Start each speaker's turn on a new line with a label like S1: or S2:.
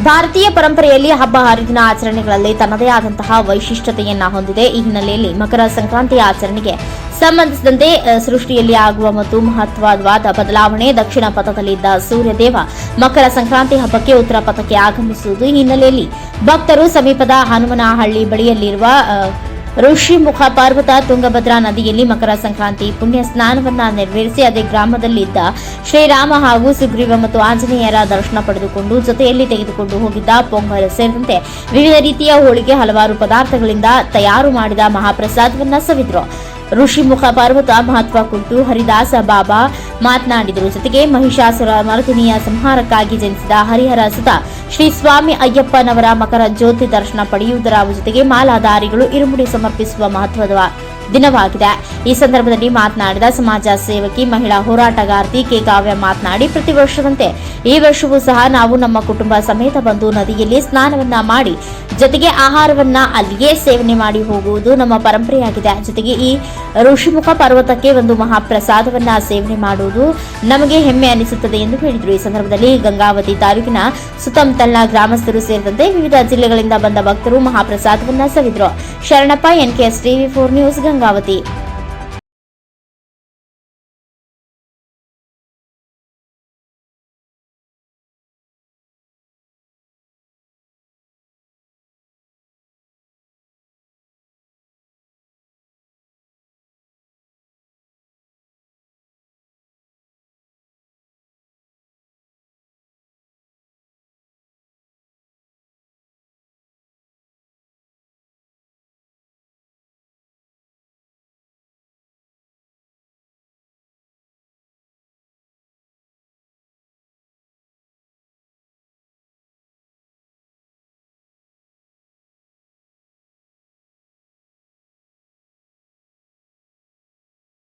S1: ಭಾರತೀಯ ಪರಂಪರೆಯಲ್ಲಿ ಹಬ್ಬ ಹರಿದಿನ ಆಚರಣೆಗಳಲ್ಲಿ ತನ್ನದೇ ಆದಂತಹ ವೈಶಿಷ್ಟ್ಯತೆಯನ್ನ ಹೊಂದಿದೆ. ಈ ಹಿನ್ನೆಲೆಯಲ್ಲಿ ಮಕರ ಸಂಕ್ರಾಂತಿ ಆಚರಣೆಗೆ ಸಂಬಂಧಿಸಿದಂತೆ ಸೃಷ್ಟಿಯಲ್ಲಿ ಆಗುವ ಮತ್ತು ಮಹತ್ವವಾದ ಬದಲಾವಣೆ ದಕ್ಷಿಣ ಪಥದಲ್ಲಿದ್ದ ಸೂರ್ಯದೇವ ಮಕರ ಸಂಕ್ರಾಂತಿ ಹಬ್ಬಕ್ಕೆ ಉತ್ತರ ಪಥಕ್ಕೆ ಆಗಮಿಸುವುದು. ಈ ಹಿನ್ನೆಲೆಯಲ್ಲಿ ಭಕ್ತರು ಸಮೀಪದ ಹನುಮನಹಳ್ಳಿ ಬಳಿಯಲ್ಲಿರುವ ಅ, ಋಷಿಮುಖ ಪರ್ವತ ತುಂಗಭದ್ರಾ ನದಿಯಲ್ಲಿ ಮಕರ ಸಂಕ್ರಾಂತಿ ಪುಣ್ಯ ಸ್ನಾನವನ್ನ ನೆರವೇರಿಸಿ ಅದೇ ಗ್ರಾಮದಲ್ಲಿದ್ದ ಶ್ರೀರಾಮ ಹಾಗೂ ಸುಗ್ರೀವ ಮತ್ತು ಆಂಜನೇಯರ ದರ್ಶನ ಪಡೆದುಕೊಂಡು ಜೊತೆಯಲ್ಲಿ ತೆಗೆದುಕೊಂಡು ಹೋಗಿದ್ದ ಪೊಂಗಲ್ ಸೇರಿದಂತೆ ವಿವಿಧ ರೀತಿಯ ಹೋಳಿಗೆ ಹಲವಾರು ಪದಾರ್ಥಗಳಿಂದ ತಯಾರು ಮಾಡಿದ ಮಹಾಪ್ರಸಾದವನ್ನ ಸವಿದ್ರು. ಋಷಿಮುಖ ಪರ್ವತ ಮಹತ್ವ ಕುರಿತು ಹರಿದಾಸ ಬಾಬಾ ಮಾತನಾಡಿದರು. ಜೊತೆಗೆ ಮಹಿಷಾಸುರ ಮರುದಿನಿಯ ಸಂಹಾರಕ್ಕಾಗಿ ಜನಿಸಿದ ಹರಿಹರ ಸುತ ಶ್ರೀ ಸ್ವಾಮಿ ಅಯ್ಯಪ್ಪನವರ ಮಕರ ಜ್ಯೋತಿ ದರ್ಶನ ಪಡೆಯುವುದರ ಜೊತೆಗೆ ಮಾಲಾಧಾರಿಗಳು ಇರುಮುಡಿ ಸಮರ್ಪಿಸುವ ಮಹತ್ವದ ದಿನವಾಗಿದೆ. ಈ ಸಂದರ್ಭದಲ್ಲಿ ಮಾತನಾಡಿದ ಸಮಾಜ ಸೇವಕಿ, ಮಹಿಳಾ ಹೋರಾಟಗಾರ್ತಿ ಕೆ. ಕಾವ್ಯ ಮಾತನಾಡಿ, ಪ್ರತಿ ವರ್ಷದಂತೆ ಈ ವರ್ಷವೂ ಸಹ ನಾವು ನಮ್ಮ ಕುಟುಂಬ ಸಮೇತ ಬಂದು ನದಿಯಲ್ಲಿ ಸ್ನಾನವನ್ನ ಮಾಡಿ, ಜೊತೆಗೆ ಆಹಾರವನ್ನ ಅಲ್ಲಿಯೇ ಸೇವನೆ ಮಾಡಿ ಹೋಗುವುದು ನಮ್ಮ ಪರಂಪರೆಯಾಗಿದೆ. ಜೊತೆಗೆ ಈ ಋಷಿಮುಖ ಪರ್ವತಕ್ಕೆ ಒಂದು ಮಹಾಪ್ರಸಾದವನ್ನ ಸೇವನೆ ಮಾಡುವುದು ನಮಗೆ ಹೆಮ್ಮೆ ಅನಿಸುತ್ತದೆ ಎಂದು ಹೇಳಿದರು. ಈ ಸಂದರ್ಭದಲ್ಲಿ ಗಂಗಾವತಿ ತಾಲೂಕಿನ ಸುತ್ತಮುತ್ತಲಿನ ಗ್ರಾಮಸ್ಥರು ಸೇರಿದಂತೆ ವಿವಿಧ ಜಿಲ್ಲೆಗಳಿಂದ ಬಂದ ಭಕ್ತರು ಮಹಾಪ್ರಸಾದವನ್ನ ಸವಿದ್ರು. Sharanappa, NKS TV four news, Gangavathi.